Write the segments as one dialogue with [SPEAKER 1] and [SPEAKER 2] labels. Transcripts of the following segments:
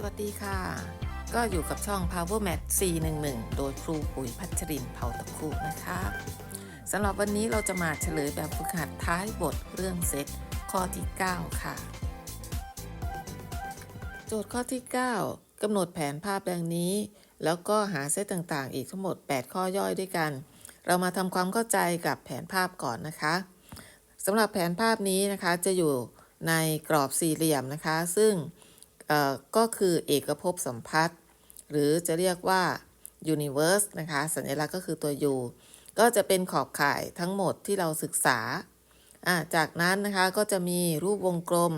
[SPEAKER 1] สวัสดีค่ะ ก็อยู่กับช่อง Power Mat 411 โดยครูปุ๋ยพัชรินเผ่าตะคุนะคะสำหรับวันนี้เราจะมาเฉลยแบบฝึกหัดท้ายบทเรื่องเซตข้อที่ 9 ค่ะ โจทย์ข้อที่ 9กำหนดแผนภาพดังนี้ แล้วก็หาเซตต่างๆ อีกทั้งหมด 8 ข้อย่อยด้วยกัน เรามาทำความเข้าใจกับแผนภาพก่อนนะคะสำหรับแผนภาพนี้นะคะจะอยู่ในกรอบสี่เหลี่ยมนะคะ ซึ่ง ก็คือเอกภพสัมพัทธ์หรือจะเรียกว่า universe นะคะ สัญลักษณ์ก็คือตัว u ก็จะเป็นขอบข่ายทั้งหมดที่เราศึกษา จากนั้นนะคะก็จะมีรูปวงกลม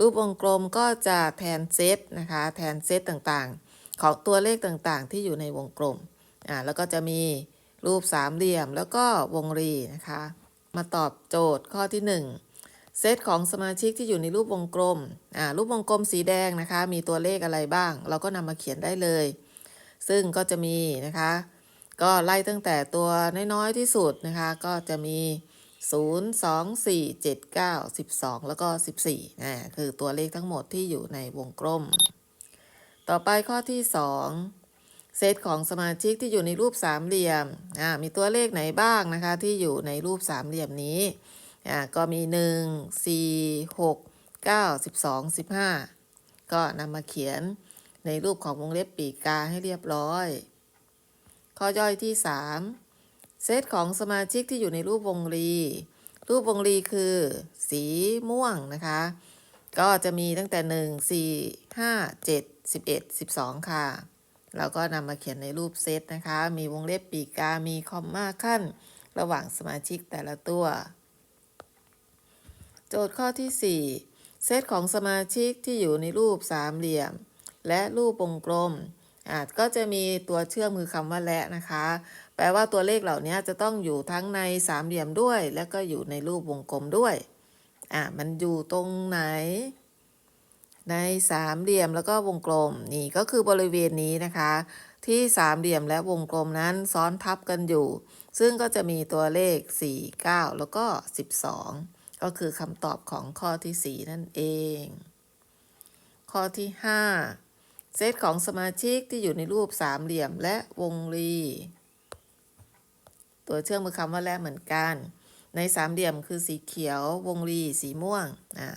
[SPEAKER 1] รูปวงกลมก็จะแทนเซตนะคะแทนเซตต่างๆ ของตัวเลขต่างๆ ที่อยู่ในวงกลมอะแล้วก็จะมีรูปสามเหลี่ยมแล้วก็วงรีนะคะ มาตอบโจทย์ข้อที่ 1 เซตของสมาชิกที่อยู่ในรูปวงกลมอ่ารูปวงกลมสีแดงนะคะ มีตัวเลขอะไรบ้าง เราก็นำมาเขียนได้เลย ซึ่งก็จะมีนะคะ ก็ไล่ตั้งแต่ตัวน้อยๆที่สุดนะคะ ก็จะมี 0 2 4 7 9 12 แล้วก็ 14นะคือตัวเลขทั้งหมดที่อยู่ในวงกลม ต่อไปข้อที่ 2 เซตของสมาชิกที่อยู่ในรูปสามเหลี่ยมอ่ามีตัวเลขไหนบ้างนะคะ ที่อยู่ในรูปสามเหลี่ยมนี้ อ่าก็มี1 4 6 9 12 15ก็นำมาเขียนในรูปของวงเล็บปีกกาให้เรียบร้อย ข้อย่อยที่3เซตของสมาชิกที่อยู่ในรูปวงรี รูปวงรีคือ สีม่วงนะคะ ก็จะมีตั้งแต่ 1 4 5 7 11 12 ค่ะ เราก็นำมาเขียนในรูปเซตนะคะ มีวงเล็บปีกกามีคอมมาขั้น ระหว่างสมาชิกแต่ละตัว โจทย์ข้อที่ 4 เซตของสมาชิกที่อยู่ในรูปสามเหลี่ยม และรูปวงกลมอาจก็จะมีตัวเชื่อมคือคำว่าและนะคะ แปลว่าตัวเลขเหล่านี้จะต้องอยู่ทั้งในสามเหลี่ยมด้วย และก็อยู่ในรูปวงกลมด้วยอะมันอยู่ตรงไหน ในสามเหลี่ยมแล้วก็วงกลมนี่ก็คือบริเวณนี้นะคะ ที่สามเหลี่ยมและวงกลมนั้นซ้อนทับกันอยู่ ซึ่งก็จะมีตัวเลข 4 9 แล้วก็ 12 ก็คือคำตอบของข้อที่ 4 นั่นเอง ข้อที่ 5 เซตของสมาชิกที่อยู่ในรูปสามเหลี่ยมและวงรี ตัวเชื่อมมือคำว่าและเหมือนกัน ในสามเหลี่ยมคือสีเขียววงรีสีม่วงอ่า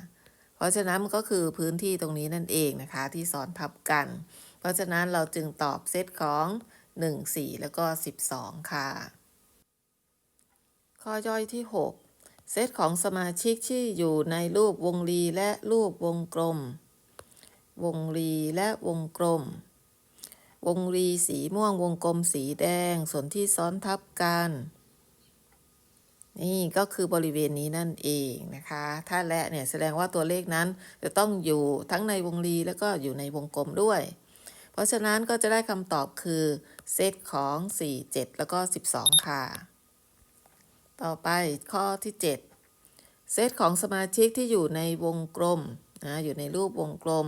[SPEAKER 1] เพราะฉะนั้นมันก็คือพื้นที่ตรงนี้นั่นเองนะคะ ที่ซ้อนทับกัน เพราะฉะนั้นเราจึงตอบเซตของ 1 4 แล้วก็ 12 ค่ะ ข้อย่อยที่ 6 เซตของสมาชิกที่อยู่ในรูปวงรีและรูปวงกลม วงรีและวงกลม วงรีสีม่วงวงกลมสีแดง ส่วนที่ซ้อนทับกัน นี่ก็คือบริเวณนี้นั่นเองนะคะ ถ้าและเนี่ยแสดงว่าตัวเลขนั้นจะต้องอยู่ทั้งในวงรีแล้วก็อยู่ในวงกลมด้วย เพราะฉะนั้นก็จะได้คำตอบคือเซตของ 4 7 แล้วก็ 12 ค่ะ ต่อไปข้อที่ 7 เซตของสมาชิกที่อยู่ในวงกลมนะอยู่ในรูปวงกลม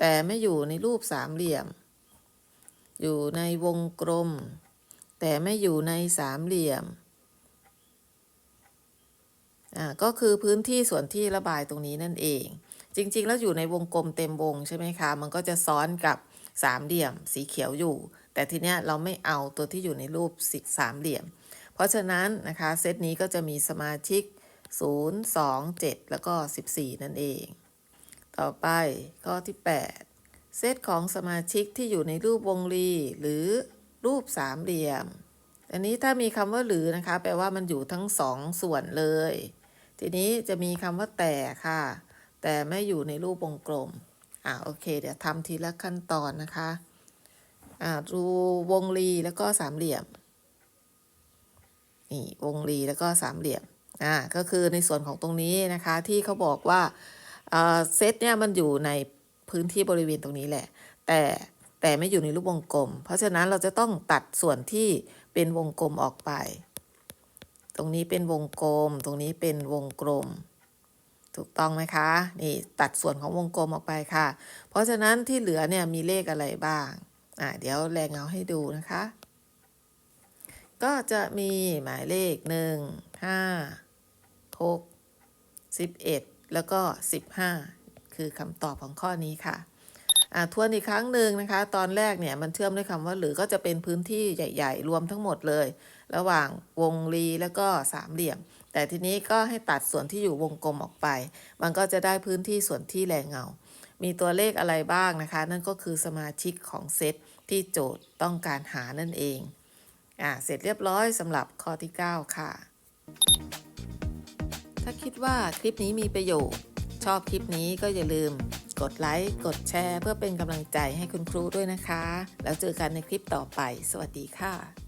[SPEAKER 1] แต่ไม่อยู่ในรูปสามเหลี่ยม อยู่ในวงกลม แต่ไม่อยู่ในสามเหลี่ยมอ่าก็คือพื้นที่ส่วนที่ระบายตรงนี้นั่นเอง จริง ๆ แล้วอยู่ในวงกลมเต็มวงใช่ไหมคะ มันก็จะซ้อนกับสามเหลี่ยมสีเขียวอยู่ แต่ทีเนี้ยเราไม่เอาตัวที่อยู่ในรูปสิสามเหลี่ยม เพราะฉะนั้นนะคะเซตนี้ก็จะมีสมาชิก 0 2 7 แล้วก็ 14 นั่นเอง ต่อไปข้อที่ 8 เซตของสมาชิกที่อยู่ในรูปวงรีหรือรูปสามเหลี่ยม อันนี้ถ้ามีคำว่าหรือนะคะ แปลว่ามันอยู่ทั้งสองส่วนเลย ทีนี้จะมีคำว่าแต่ค่ะ แต่ไม่อยู่ในรูปวงกลม อ่าโอเค เดี๋ยวทำทีละขั้นตอนนะคะ อ่ารูวงรีแล้วก็สามเหลี่ยม นี่วงรีแล้วก็สามเหลี่ยมอ่าก็คือในส่วนของตรงนี้นะคะที่เขาบอกว่าเอ่อเซตเนี่ยมันอยู่ในพื้นที่บริเวณตรงนี้แหละ แต่แต่ไม่อยู่ในรูปวงกลม เพราะฉะนั้นเราจะต้องตัดส่วนที่เป็นวงกลมออกไป ตรงนี้เป็นวงกลม ตรงนี้เป็นวงกลม ถูกต้องไหมคะนี่ตัดส่วนของวงกลมออกไปค่ะ เพราะฉะนั้นที่เหลือเนี่ยมีเลขอะไรบ้างอ่าเดี๋ยวแรงเงาให้ดูนะคะ ก็จะมีหมายเลข 1 5 6 11 แล้วก็ 15 คือคำตอบของข้อนี้ค่ะอ่าทวนอีกครั้งหนึ่งนะคะ ตอนแรกเนี่ยมันเชื่อมด้วยคำว่าหรือก็จะเป็นพื้นที่ใหญ่ ๆ รวมทั้งหมดเลย ระหว่างวงรีแล้วก็สามเหลี่ยม แต่ทีนี้ก็ให้ตัดส่วนที่อยู่วงกลมออกไป มันก็จะได้พื้นที่ส่วนที่แรงเงา มีตัวเลขอะไรบ้างนะคะ นั่นก็คือสมาชิกของเซตที่โจทย์ต้องการหานั่นเอง อ่าเสร็จเรียบร้อยสำหรับข้อที่ 9 ค่ะ ถ้าคิดว่าคลิปนี้มีประโยชน์ ชอบคลิปนี้ก็อย่าลืม กดไลค์ กดแชร์ เพื่อเป็นกำลังใจให้คุณครูด้วยนะคะ แล้วเจอกันในคลิปต่อไป สวัสดีค่ะ